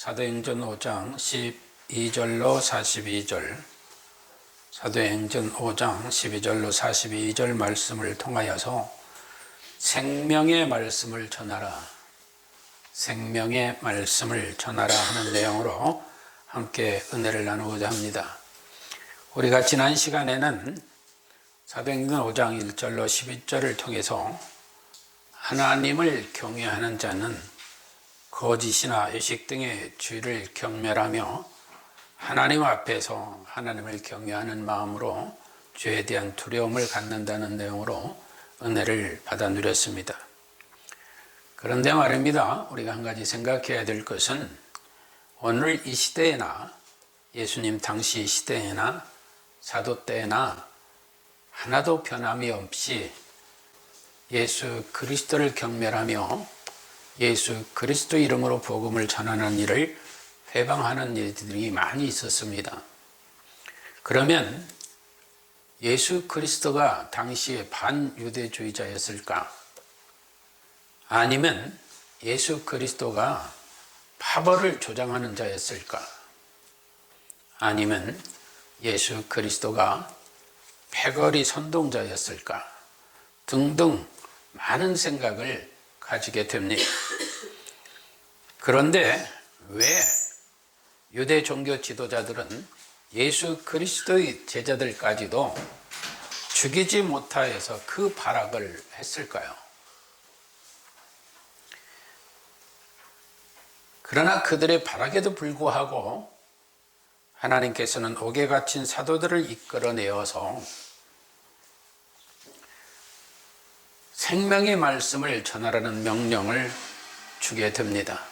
사도행전 5장 12절로 42절 사도행전 5장 12절로 42절 말씀을 통하여서 생명의 말씀을 전하라 생명의 말씀을 전하라 하는 내용으로 함께 은혜를 나누고자 합니다. 우리가 지난 시간에는 사도행전 5장 1절로 12절을 통해서 하나님을 경외하는 자는 거짓이나 의식 등의 죄를 경멸하며 하나님 앞에서 하나님을 경외하는 마음으로 죄에 대한 두려움을 갖는다는 내용으로 은혜를 받아 누렸습니다. 그런데 말입니다. 우리가 한 가지 생각해야 될 것은 오늘 이 시대에나 예수님 당시 시대에나 사도 때나 하나도 변함이 없이 예수 그리스도를 경멸하며 예수 그리스도 이름으로 복음을 전하는 일을 회방하는 일들이 많이 있었습니다. 그러면 예수 그리스도가 당시에 반유대주의자였을까? 아니면 예수 그리스도가 파벌을 조장하는 자였을까? 아니면 예수 그리스도가 패거리 선동자였을까? 등등 많은 생각을 가지게 됩니다. 그런데 왜 유대 종교 지도자들은 예수 그리스도의 제자들까지도 죽이지 못하여서 그 발악을 했을까요? 그러나 그들의 발악에도 불구하고 하나님께서는 옥에 갇힌 사도들을 이끌어내어서 생명의 말씀을 전하라는 명령을 주게 됩니다.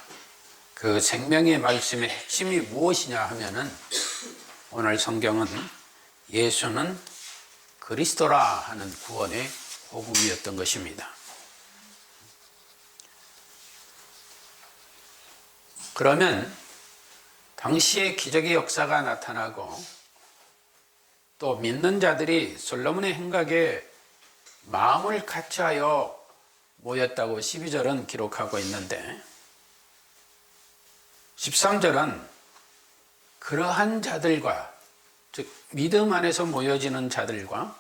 그 생명의 말씀의 핵심이 무엇이냐 하면은 오늘 성경은 예수는 그리스도라 하는 구원의 복음이었던 것입니다. 그러면 당시에 기적의 역사가 나타나고 또 믿는 자들이 솔로몬의 행각에 마음을 같이하여 모였다고 12절은 기록하고 있는데 13절은 그러한 자들과 즉 믿음 안에서 모여지는 자들과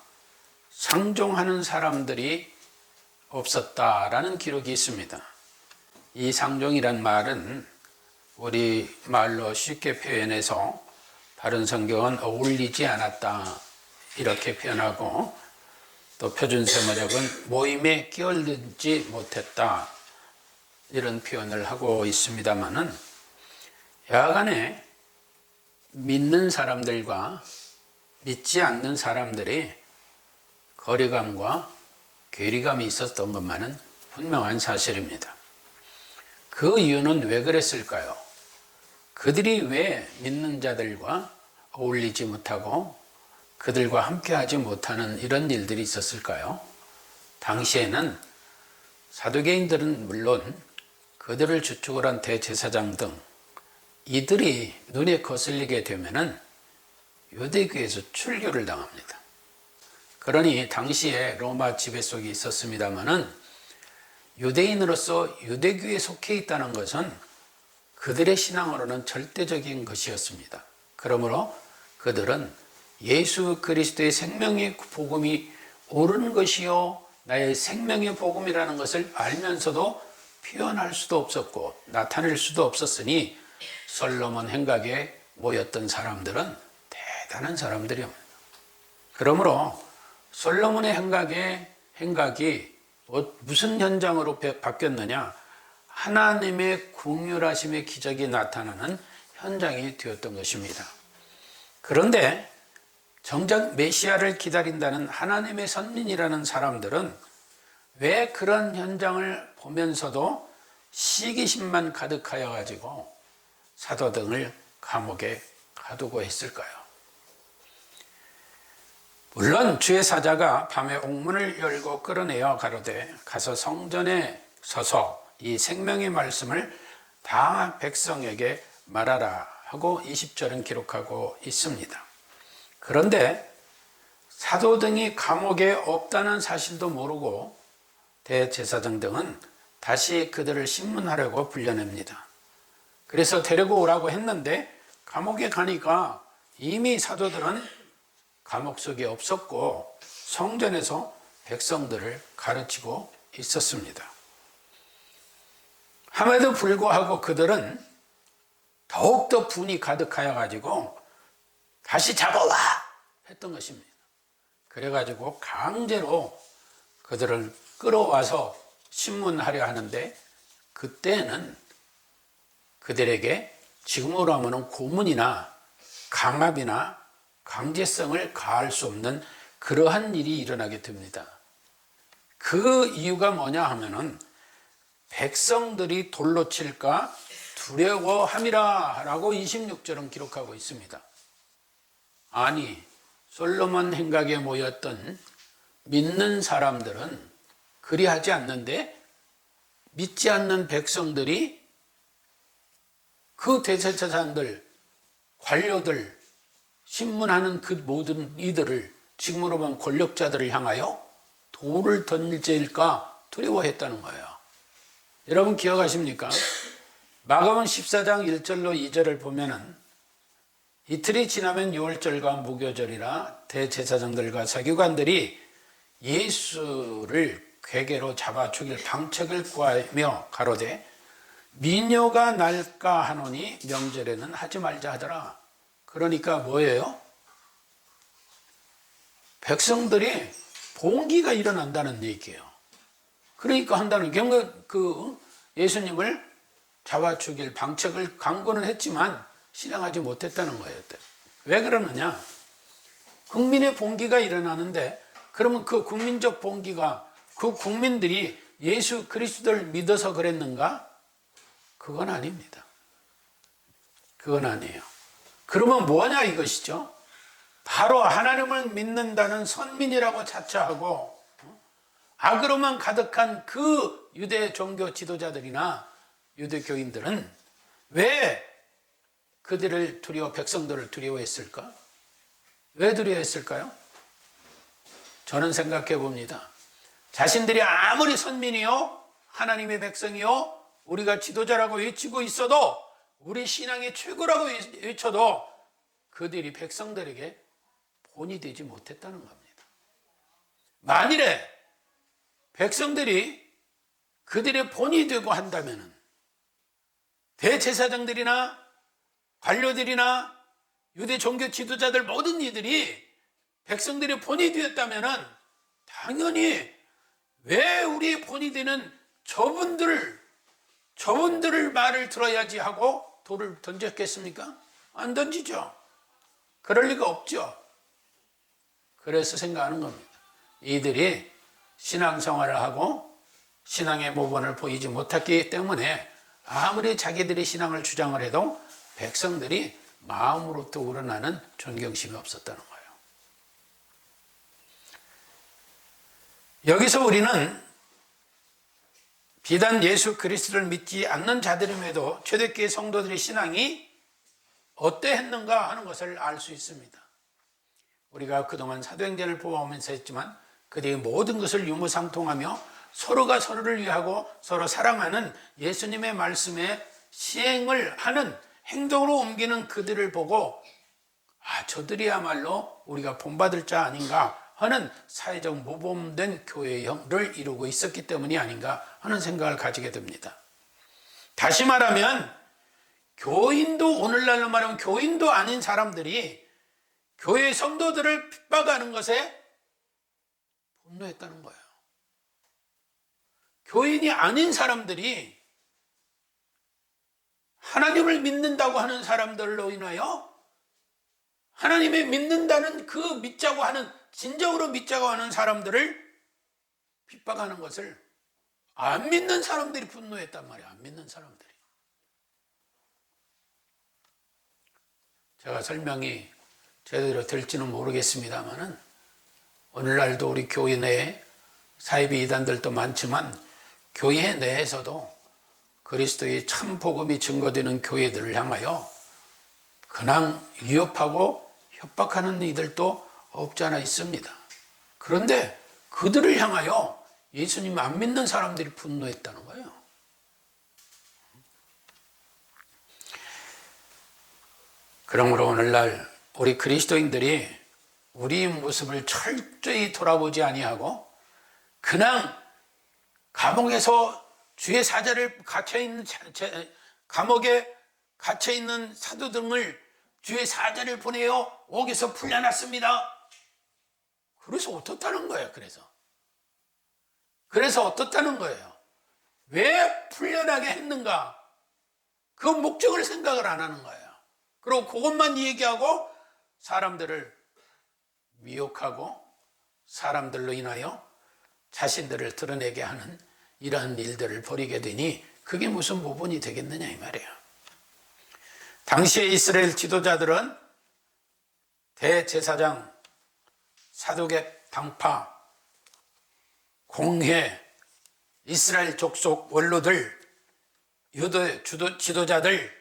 상종하는 사람들이 없었다라는 기록이 있습니다. 이 상종이란 말은 우리 말로 쉽게 표현해서 다른 성경은 어울리지 않았다 이렇게 표현하고 또 표준세모적은 모임에 끼어들지 못했다 이런 표현을 하고 있습니다만은 야간에 믿는 사람들과 믿지 않는 사람들이 거리감과 괴리감이 있었던 것만은 분명한 사실입니다. 그 이유는 왜 그랬을까요? 그들이 왜 믿는 자들과 어울리지 못하고 그들과 함께하지 못하는 이런 일들이 있었을까요? 당시에는 사두개인들은 물론 그들을 주축을 한 대제사장 등 이들이 눈에 거슬리게 되면은 유대교에서 출교를 당합니다. 그러니 당시에 로마 지배 속에 있었습니다마는 유대인으로서 유대교에 속해 있다는 것은 그들의 신앙으로는 절대적인 것이었습니다. 그러므로 그들은 예수 그리스도의 생명의 복음이 옳은 것이요 나의 생명의 복음이라는 것을 알면서도 표현할 수도 없었고 나타낼 수도 없었으니 솔로몬 행각에 모였던 사람들은 대단한 사람들이옵니다. 그러므로 솔로몬의 행각의 행각이 무슨 현장으로 바뀌었느냐? 하나님의 궁율하심의 기적이 나타나는 현장이 되었던 것입니다. 그런데 정작 메시아를 기다린다는 하나님의 선민이라는 사람들은 왜 그런 현장을 보면서도 시기심만 가득하여 가지고 사도 등을 감옥에 가두고 했을까요? 물론 주의 사자가 밤에 옥문을 열고 끌어내어 가로되 가서 성전에 서서 이 생명의 말씀을 다 백성에게 말하라 하고 20절은 기록하고 있습니다. 그런데 사도 등이 감옥에 없다는 사실도 모르고 대제사장 등은 다시 그들을 신문하려고 불려냅니다. 그래서 데리고 오라고 했는데 감옥에 가니까 이미 사도들은 감옥 속에 없었고 성전에서 백성들을 가르치고 있었습니다. 함에도 불구하고 그들은 더욱더 분이 가득하여 가지고 다시 잡아와 했던 것입니다. 그래가지고 강제로 그들을 끌어와서 신문하려 하는데 그때는 그들에게 지금으로 하면 고문이나 강압이나 강제성을 가할 수 없는 그러한 일이 일어나게 됩니다. 그 이유가 뭐냐 하면은 백성들이 돌로 칠까 두려워함이라 라고 26절은 기록하고 있습니다. 아니, 솔로몬 행각에 모였던 믿는 사람들은 그리하지 않는데 믿지 않는 백성들이 그 대제사장들, 관료들, 신문하는 그 모든 이들을 지금으로 보면 권력자들을 향하여 돌을 던질까 두려워했다는 거예요. 여러분 기억하십니까? 마가음 14장 1절로 2절을 보면은 이틀이 지나면 6월절과 무교절이라 대제사장들과 서기관들이 예수를 괴계로 잡아 죽일 방책을 구하며 가로되 미녀가 날까 하노니 명절에는 하지 말자 하더라. 그러니까 뭐예요? 백성들이 봉기가 일어난다는 얘기예요. 그러니까 한다는 경우 그 예수님을 잡아 죽일 방책을 강구는 했지만 실행하지 못했다는 거예요. 왜 그러느냐? 국민의 봉기가 일어나는데 그러면 그 국민적 봉기가 그 국민들이 예수 그리스도를 믿어서 그랬는가? 그건 아닙니다. 그건 아니에요. 그러면 뭐냐 이것이죠? 바로 하나님을 믿는다는 선민이라고 자처하고 악으로만 가득한 그 유대 종교 지도자들이나 유대 교인들은 왜 그들을 두려워 백성들을 두려워했을까? 왜 두려워했을까요? 저는 생각해 봅니다. 자신들이 아무리 선민이요 하나님의 백성이요 우리가 지도자라고 외치고 있어도 우리 신앙의 최고라고 외쳐도 그들이 백성들에게 본이 되지 못했다는 겁니다. 만일에 백성들이 그들의 본이 되고 한다면 대제사장들이나 관료들이나 유대 종교 지도자들 모든 이들이 백성들의 본이 되었다면 당연히 왜 우리의 본이 되는 저분들 저분들을 말을 들어야지 하고 돌을 던졌겠습니까? 안 던지죠. 그럴 리가 없죠. 그래서 생각하는 겁니다. 이들이 신앙생활을 하고 신앙의 모범을 보이지 못했기 때문에 아무리 자기들이 신앙을 주장을 해도 백성들이 마음으로부터 우러나는 존경심이 없었다는 거예요. 여기서 우리는 비단 예수 그리스도를 믿지 않는 자들임에도 초대교회 성도들의 신앙이 어떠했는가 하는 것을 알 수 있습니다. 우리가 그동안 사도행전을 보아오면서 했지만 그들이 모든 것을 유무상통하며 서로가 서로를 위하고 서로 사랑하는 예수님의 말씀에 시행을 하는 행동으로 옮기는 그들을 보고 아 저들이야말로 우리가 본받을 자 아닌가 하는 사회적 모범된 교회형을 이루고 있었기 때문이 아닌가 하는 생각을 가지게 됩니다. 다시 말하면 교인도 오늘날로 말하면 교인도 아닌 사람들이 교회 성도들을 핍박하는 것에 분노했다는 거예요. 교인이 아닌 사람들이 하나님을 믿는다고 하는 사람들로 인하여 하나님의 믿는다는 그 믿자고 하는 진정으로 믿자고 하는 사람들을 핍박하는 것을 안 믿는 사람들이 분노했단 말이야. 안 믿는 사람들이. 제가 설명이 제대로 될지는 모르겠습니다만은 오늘날도 우리 교회 내에 사이비 이단들도 많지만 교회 내에서도 그리스도의 참 복음이 증거되는 교회들을 향하여 그냥 위협하고 협박하는 이들도 없지 않아 있습니다. 그런데 그들을 향하여 예수님 안 믿는 사람들이 분노했다는 거예요. 그러므로 오늘날 우리 그리스도인들이 우리 모습을 철저히 돌아보지 아니하고 그냥 감옥에서 주의 사자를 갇혀 있는 감옥에 갇혀 있는 사도 등을 주의 사자를 보내어 옥에서 풀려났습니다. 그래서 어떻다는 거예요. 그래서 그래서 어떻다는 거예요. 왜 풀려나게 했는가? 그 목적을 생각을 안 하는 거예요. 그리고 그것만 얘기하고 사람들을 미혹하고 사람들로 인하여 자신들을 드러내게 하는 이러한 일들을 벌이게 되니 그게 무슨 모본이 되겠느냐 이 말이에요. 당시의 이스라엘 지도자들은 대제사장, 사도계 당파, 공회, 이스라엘 족속 원로들, 유도 주도, 지도자들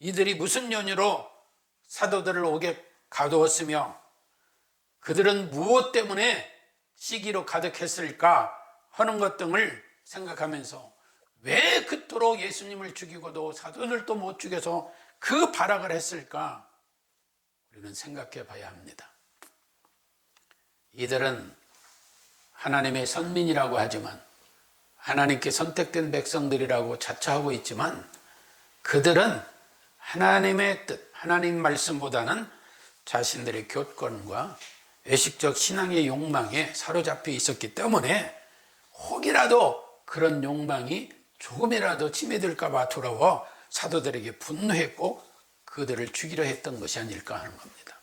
이들이 무슨 연유로 사도들을 옥에 가두었으며 그들은 무엇 때문에 시기로 가득했을까 하는 것 등을 생각하면서 왜 그토록 예수님을 죽이고도 사도들도 못 죽여서 그 발악을 했을까 우리는 생각해 봐야 합니다. 이들은 하나님의 선민이라고 하지만 하나님께 선택된 백성들이라고 자처하고 있지만 그들은 하나님의 뜻, 하나님 말씀보다는 자신들의 교권과 외식적 신앙의 욕망에 사로잡혀 있었기 때문에 혹이라도 그런 욕망이 조금이라도 침해될까봐 두려워 사도들에게 분노했고 그들을 죽이려 했던 것이 아닐까 하는 겁니다.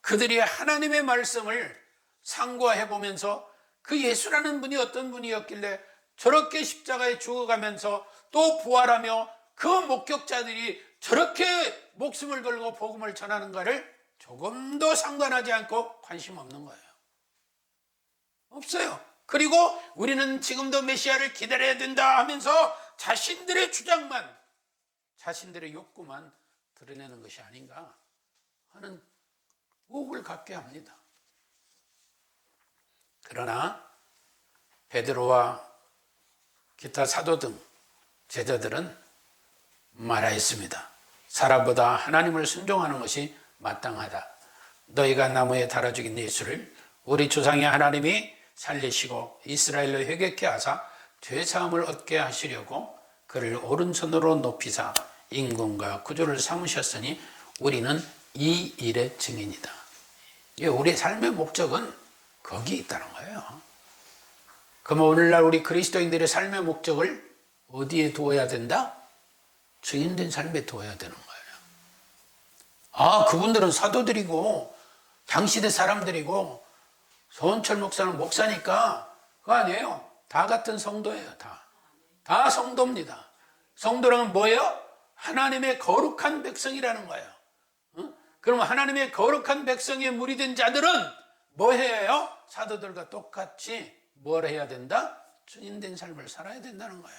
그들이 하나님의 말씀을 상고해 보면서 그 예수라는 분이 어떤 분이었길래 저렇게 십자가에 죽어가면서 또 부활하며 그 목격자들이 저렇게 목숨을 걸고 복음을 전하는가를 조금도 상관하지 않고 관심 없는 거예요. 없어요. 그리고 우리는 지금도 메시아를 기다려야 된다 하면서 자신들의 주장만, 자신들의 욕구만 드러내는 것이 아닌가 하는 의혹을 갖게 합니다. 그러나 베드로와 기타 사도 등 제자들은 말하였습니다. 사람보다 하나님을 순종하는 것이 마땅하다. 너희가 나무에 달아 죽인 예수를 우리 조상의 하나님이 살리시고 이스라엘로 회개케 하사 죄 사함을 얻게 하시려고 그를 오른손으로 높이사 임금과 구조를 삼으셨으니 우리는 이 일의 증인이다. 우리의 삶의 목적은 거기 있다는 거예요. 그럼 오늘날 우리 그리스도인들의 삶의 목적을 어디에 두어야 된다? 증인된 삶에 두어야 되는 거예요. 아, 그분들은 사도들이고 당시대 사람들이고 서원철 목사는 목사니까 그거 아니에요. 다 같은 성도예요, 다. 다 성도입니다. 성도란 뭐예요? 하나님의 거룩한 백성이라는 거예요. 응? 그럼 하나님의 거룩한 백성에 무리된 자들은 뭐 해요? 사도들과 똑같이 뭘 해야 된다? 주인된 삶을 살아야 된다는 거예요.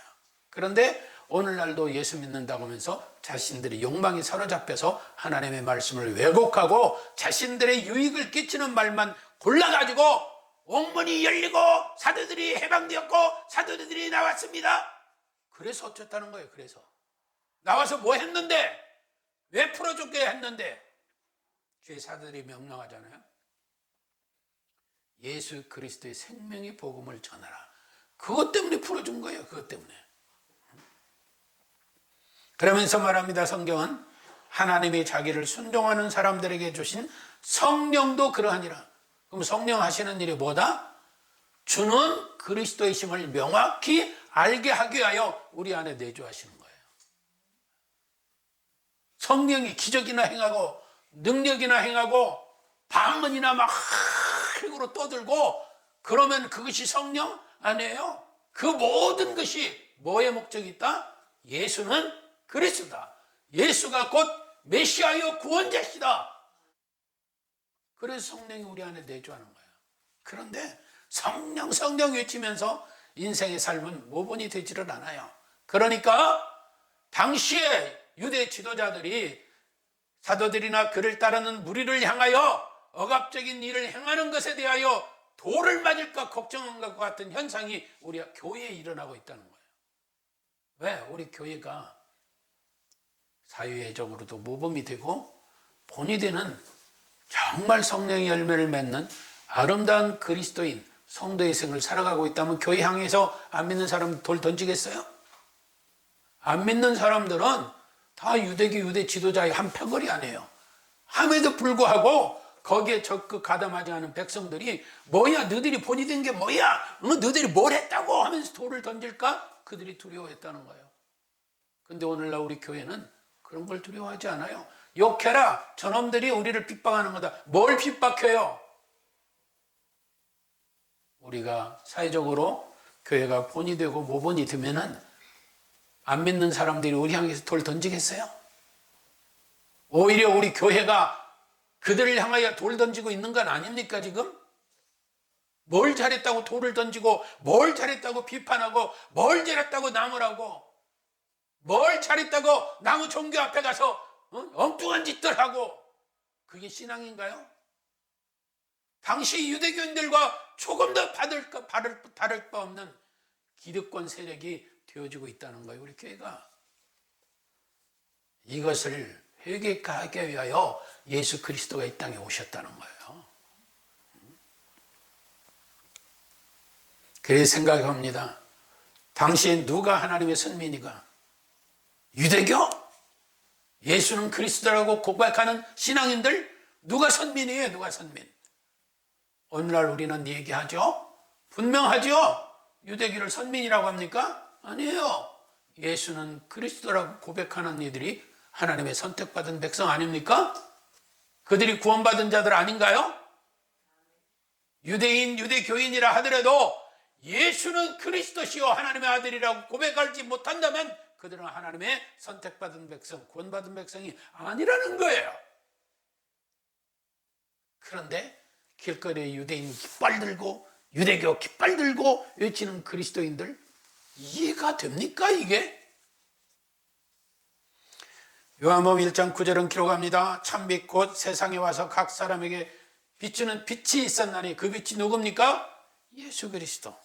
그런데 오늘날도 예수 믿는다고 하면서 자신들이 욕망이 사로잡혀서 하나님의 말씀을 왜곡하고 자신들의 유익을 끼치는 말만 골라가지고 옥문이 열리고 사도들이 해방되었고 사도들이 나왔습니다. 그래서 어쨌다는 거예요. 그래서 나와서 뭐 했는데 왜 풀어줬게 했는데 주의 사도들이 명령하잖아요. 예수 그리스도의 생명의 복음을 전하라. 그것 때문에 풀어준 거예요. 그것 때문에. 그러면서 말합니다. 성경은 하나님이 자기를 순종하는 사람들에게 주신 성령도 그러하니라. 그럼 성령 하시는 일이 뭐다? 주는 그리스도의 심을 명확히 알게 하기 위하여 우리 안에 내주하시는 거예요. 성령이 기적이나 행하고 능력이나 행하고 방언이나 막 힘으로 떠들고 그러면 그것이 성령 아니에요. 그 모든 것이 뭐의 목적이 있다? 예수는 그리스도다. 예수가 곧 메시아여 구원자시다. 그래서 성령이 우리 안에 내주하는 거예요. 그런데 성령 성령 외치면서 인생의 삶은 모본이 되지를 않아요. 그러니까 당시에 유대 지도자들이 사도들이나 그를 따르는 무리를 향하여 억압적인 일을 행하는 것에 대하여 돌을 맞을까 걱정한 것 같은 현상이 우리 교회에 일어나고 있다는 거예요. 왜? 우리 교회가 사회적으로도 모범이 되고 본이 되는 정말 성령의 열매를 맺는 아름다운 그리스도인 성도의 생을 살아가고 있다면 교회 향해서 안 믿는 사람 돌 던지겠어요? 안 믿는 사람들은 다 유대교 유대 지도자의 한 패거리 아니에요. 함에도 불구하고 거기에 적극 가담하지 않은 백성들이 뭐야 너희들이 본이 된 게 뭐야 어, 너희들이 뭘 했다고 하면서 돌을 던질까 그들이 두려워했다는 거예요. 근데 오늘날 우리 교회는 그런 걸 두려워하지 않아요. 욕해라 저놈들이 우리를 핍박하는 거다. 뭘 핍박해요? 우리가 사회적으로 교회가 본이 되고 모본이 되면은 안 믿는 사람들이 우리 향해서 돌 던지겠어요? 오히려 우리 교회가 그들을 향하여 돌 던지고 있는 건 아닙니까, 지금? 뭘 잘했다고 돌을 던지고, 뭘 잘했다고 비판하고, 뭘 잘했다고 나무라고, 뭘 잘했다고 나무 종교 앞에 가서 어? 엉뚱한 짓들 하고, 그게 신앙인가요? 당시 유대교인들과 조금 더 받을, 거- 다를, 다를 바 없는 기득권 세력이 되어지고 있다는 거예요, 우리 교회가. 이것을 회개하게 위하여 예수 그리스도가 이 땅에 오셨다는 거예요. 그래서 생각합니다. 당시 누가 하나님의 선민이가? 유대교? 예수는 그리스도라고 고백하는 신앙인들? 누가 선민이에요? 누가 선민? 오늘날 우리는 얘기하죠? 분명하죠? 유대교를 선민이라고 합니까? 아니에요. 예수는 그리스도라고 고백하는 이들이 하나님의 선택받은 백성 아닙니까? 그들이 구원받은 자들 아닌가요? 유대인, 유대교인이라 하더라도 예수는 그리스도시요 하나님의 아들이라고 고백하지 못한다면 그들은 하나님의 선택받은 백성, 구원받은 백성이 아니라는 거예요. 그런데 길거리에 유대인 깃발 들고 유대교 깃발 들고 외치는 그리스도인들 이해가 됩니까 이게? 요한복음 1장 9절은 기록합니다. 참빛 곧 세상에 와서 각 사람에게 비추는 빛이 있었나니 그 빛이 누굽니까? 예수 그리스도.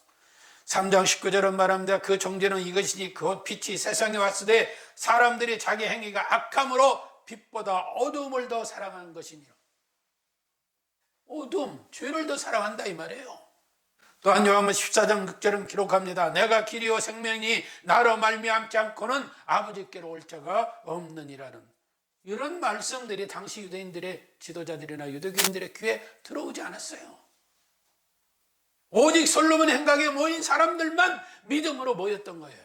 3장 19절은 말합니다. 그 종제는 이것이니 그 빛이 세상에 때 사람들이 자기 행위가 악함으로 빛보다 어둠을 더 사랑한 것이니라. 어둠, 죄를 더 사랑한다 이 말이에요. 또한 요한복음 14장 6절은 기록합니다. 내가 길이요 생명이 나로 말미암지 않고는 아버지께로 올 자가 없느니라는 이런 말씀들이 당시 유대인들의 지도자들이나 유대교인들의 귀에 들어오지 않았어요. 오직 솔로몬 행각에 모인 사람들만 믿음으로 모였던 거예요.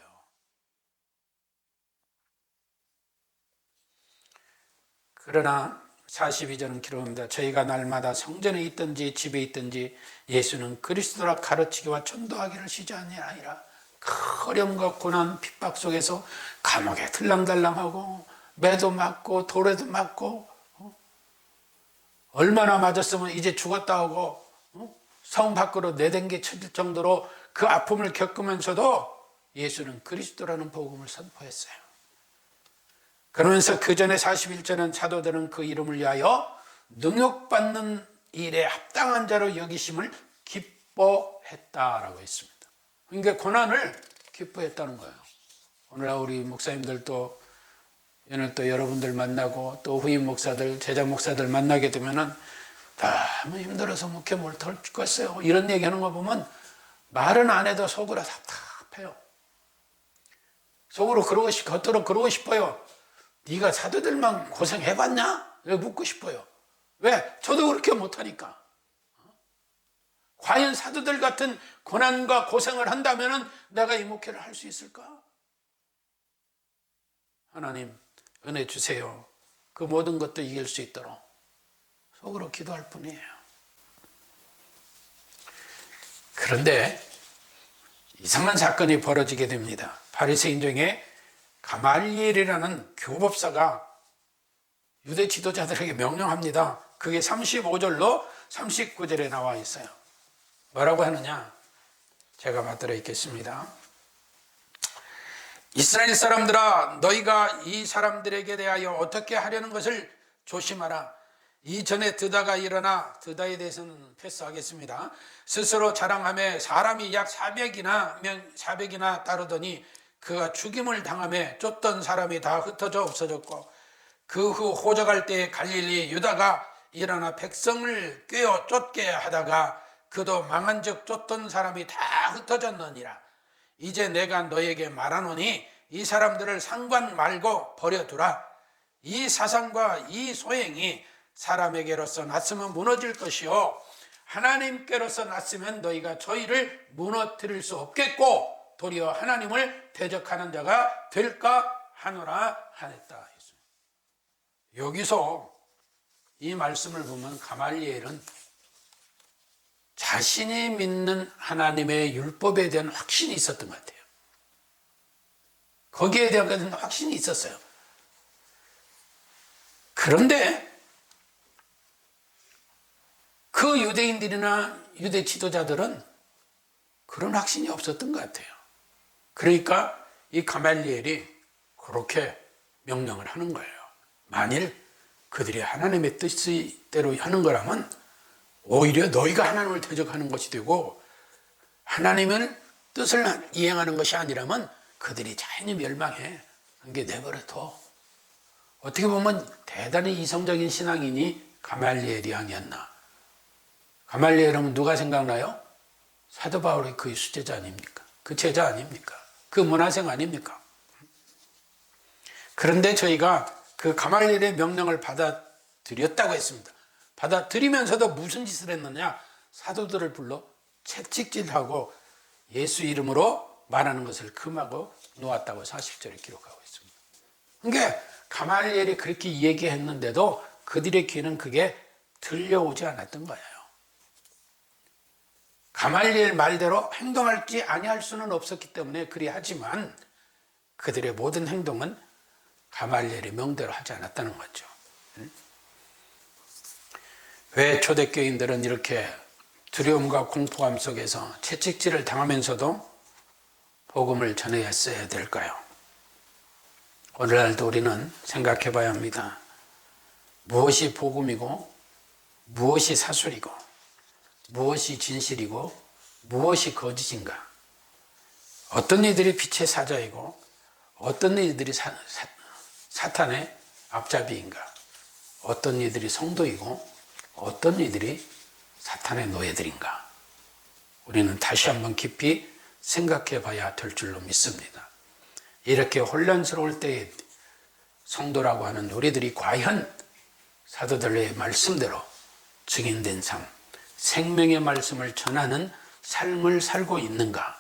그러나 42절은 기록합니다. 저희가 날마다 성전에 있든지 집에 있든지 예수는 그리스도라 가르치기와 전도하기를 쉬지 아니라 그 어려움과 고난 핍박 속에서 감옥에 들랑달랑하고 매도 맞고 돌에도 맞고 어? 얼마나 맞았으면 이제 죽었다 하고 어? 성 밖으로 내댕겨 쳐질 정도로 그 아픔을 겪으면서도 예수는 그리스도라는 복음을 선포했어요. 그러면서 그 전에 41절은 사도들은 그 이름을 위하여 능력받는 일에 합당한 자로 여기심을 기뻐했다라고 했습니다. 그러니까 고난을 기뻐했다는 거예요. 오늘 우리 목사님들도 오늘 또 여러분들 만나고 또 후임 목사들, 제자 목사들 만나게 되면은 너무 힘들어서 목회 못할 죽겠어요. 이런 얘기하는 거 보면 말은 안 해도 속으로 답답해요. 속으로 그러고 싶, 겉으로 그러고 싶어요. 네가 사도들만 고생해봤냐? 왜 묻고 싶어요. 왜? 저도 그렇게 못하니까. 과연 사도들 같은 고난과 고생을 한다면 내가 이 목회를 할 수 있을까? 하나님 은혜 주세요. 그 모든 것도 이길 수 있도록 속으로 기도할 뿐이에요. 그런데 이상한 사건이 벌어지게 됩니다. 바리새인 중에 가말리엘이라는 교법사가 유대 지도자들에게 명령합니다. 그게 35절로 39절에 나와 있어요. 뭐라고 하느냐? 제가 받들어 있겠습니다. 이스라엘 사람들아, 너희가 이 사람들에게 대하여 어떻게 하려는 것을 조심하라. 이전에 드다가 일어나 드다에 대해서는 패스하겠습니다. 스스로 자랑함에 사람이 약 400이나 명 400이나 따르더니 그가 죽임을 당함에 쫓던 사람이 다 흩어져 없어졌고 그 후 호적할 때 갈릴리 유다가 일어나 백성을 꿰어 쫓게 하다가 그도 망한 적 쫓던 사람이 다 흩어졌느니라. 이제 내가 너에게 말하노니 이 사람들을 상관 말고 버려두라. 이 사상과 이 소행이 사람에게로서 났으면 무너질 것이요. 하나님께로서 났으면 너희가 저희를 무너뜨릴 수 없겠고 도리어 하나님을 대적하는 자가 될까 하노라 하였다. 여기서 이 말씀을 보면 가말리엘은 자신이 믿는 하나님의 율법에 대한 확신이 있었던 것 같아요. 거기에 대한 확신이 있었어요. 그런데 그 유대인들이나 유대 지도자들은 그런 확신이 없었던 것 같아요. 그러니까 이 가말리엘이 그렇게 명령을 하는 거예요. 만일 그들이 하나님의 뜻대로 하는 거라면 오히려 너희가 하나님을 대적하는 것이 되고 하나님의 뜻을 이행하는 것이 아니라면 그들이 자연히 멸망해. 그게 내버려둬. 어떻게 보면 대단히 이성적인 신앙인이 가말리엘이 아니었나. 가말리엘은 누가 생각나요? 사도 바울의 그 수제자 아닙니까? 그 제자 아닙니까? 그 문화생 아닙니까? 그런데 저희가 그 가말리엘의 명령을 받아들였다고 했습니다. 받아들이면서도 무슨 짓을 했느냐? 사도들을 불러 채찍질하고 예수 이름으로 말하는 것을 금하고 놓았다고 40절에 기록하고 있습니다. 그러니까 가말리엘이 그렇게 얘기했는데도 그들의 귀는 그게 들려오지 않았던 거예요. 가말리엘 말대로 행동할지 아니할 수는 없었기 때문에 그리하지만 그들의 모든 행동은 가말리엘의 명대로 하지 않았다는 거죠. 왜 초대교인들은 이렇게 두려움과 공포감 속에서 채찍질을 당하면서도 복음을 전해야어야 될까요? 오늘날도 우리는 생각해 봐야 합니다. 무엇이 복음이고, 무엇이 사술이고, 무엇이 진실이고, 무엇이 거짓인가? 어떤 이들이 빛의 사자이고, 어떤 이들이 사, 사, 사 탄의 앞잡이인가? 어떤 이들이 성도이고 어떤 이들이 사탄의 노예들인가? 우리는 다시 한번 깊이 생각해 봐야 될 줄로 믿습니다. 이렇게 혼란스러울 때 성도라고 하는 우리들이 과연 사도들의 말씀대로 증인된 삶, 생명의 말씀을 전하는 삶을 살고 있는가?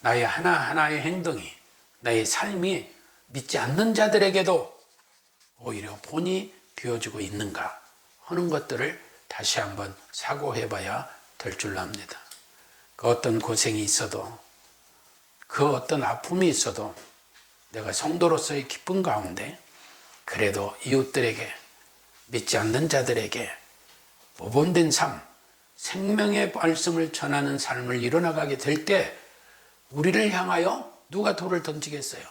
나의 하나하나의 행동이, 나의 삶이 믿지 않는 자들에게도 오히려 본이 비워지고 있는가 하는 것들을 다시 한번 사고해 봐야 될 줄로 압니다. 그 어떤 고생이 있어도 그 어떤 아픔이 있어도 내가 성도로서의 기쁨 가운데 그래도 이웃들에게 믿지 않는 자들에게 모범된 삶, 생명의 말씀을 전하는 삶을 이뤄나가게 될 때 우리를 향하여 누가 돌을 던지겠어요?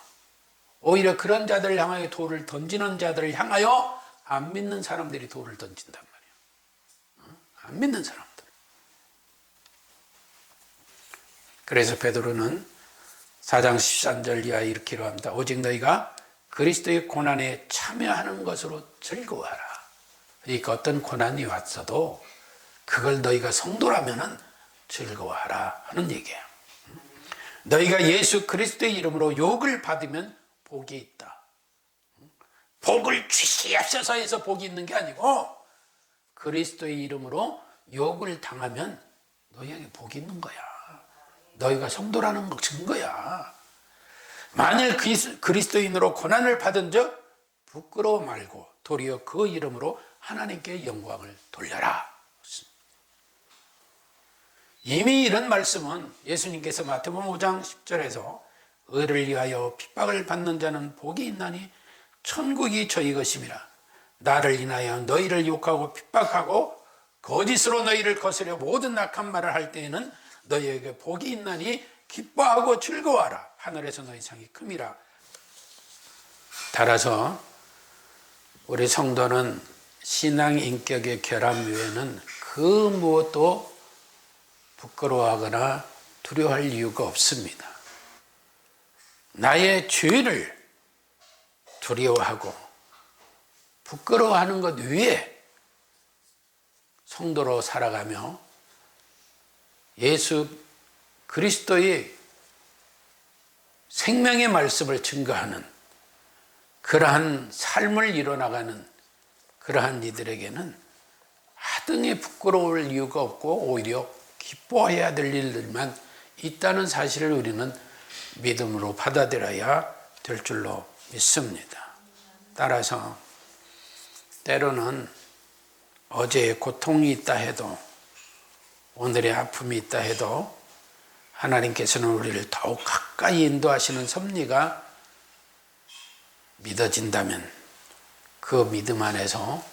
오히려 그런 자들을 향하여 돌을 던지는 자들을 향하여 안 믿는 사람들이 돌을 던진단 말이에요. 안 믿는 사람들. 그래서 베드로는 4장 13절 이하 이렇게 합니다. 오직 너희가 그리스도의 고난에 참여하는 것으로 즐거워하라. 그러니까 어떤 고난이 왔어도 그걸 너희가 성도라면 즐거워하라 하는 얘기예요. 너희가 예수 그리스도의 이름으로 욕을 받으면 복이 있다. 복을 주시옵소서 해서 복이 있는 게 아니고 그리스도의 이름으로 욕을 당하면 너희에게 복이 있는 거야. 너희가 성도라는 거 증거야. 만일 그리스도인으로 고난을 받은 적 부끄러워 말고 도리어 그 이름으로 하나님께 영광을 돌려라. 이미 이런 말씀은 예수님께서 마태복음 5장 10절에서 의를 위하여 핍박을 받는 자는 복이 있나니 천국이 저희 것임이라. 나를 인하여 너희를 욕하고 핍박하고 거짓으로 너희를 거스려 모든 낙한 말을 할 때에는 너희에게 복이 있나니 기뻐하고 즐거워하라. 하늘에서 너희 상이 큼이라. 따라서 우리 성도는 신앙 인격의 결함 외에는 그 무엇도 부끄러워하거나 두려워할 이유가 없습니다. 나의 죄를 두려워하고 부끄러워하는 것 위에 성도로 살아가며 예수 그리스도의 생명의 말씀을 증거하는 그러한 삶을 이뤄나가는 그러한 이들에게는 하등의 부끄러울 이유가 없고 오히려 기뻐해야 될 일들만 있다는 사실을 우리는 믿음으로 받아들여야 될 줄로 믿습니다. 따라서 때로는 어제의 고통이 있다 해도 오늘의 아픔이 있다 해도 하나님께서는 우리를 더욱 가까이 인도하시는 섭리가 믿어진다면 그 믿음 안에서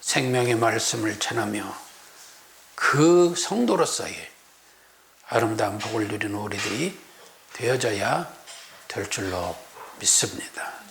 생명의 말씀을 전하며 그 성도로서의 아름다운 복을 누리는 우리들이 되어져야 될 줄로 믿습니다.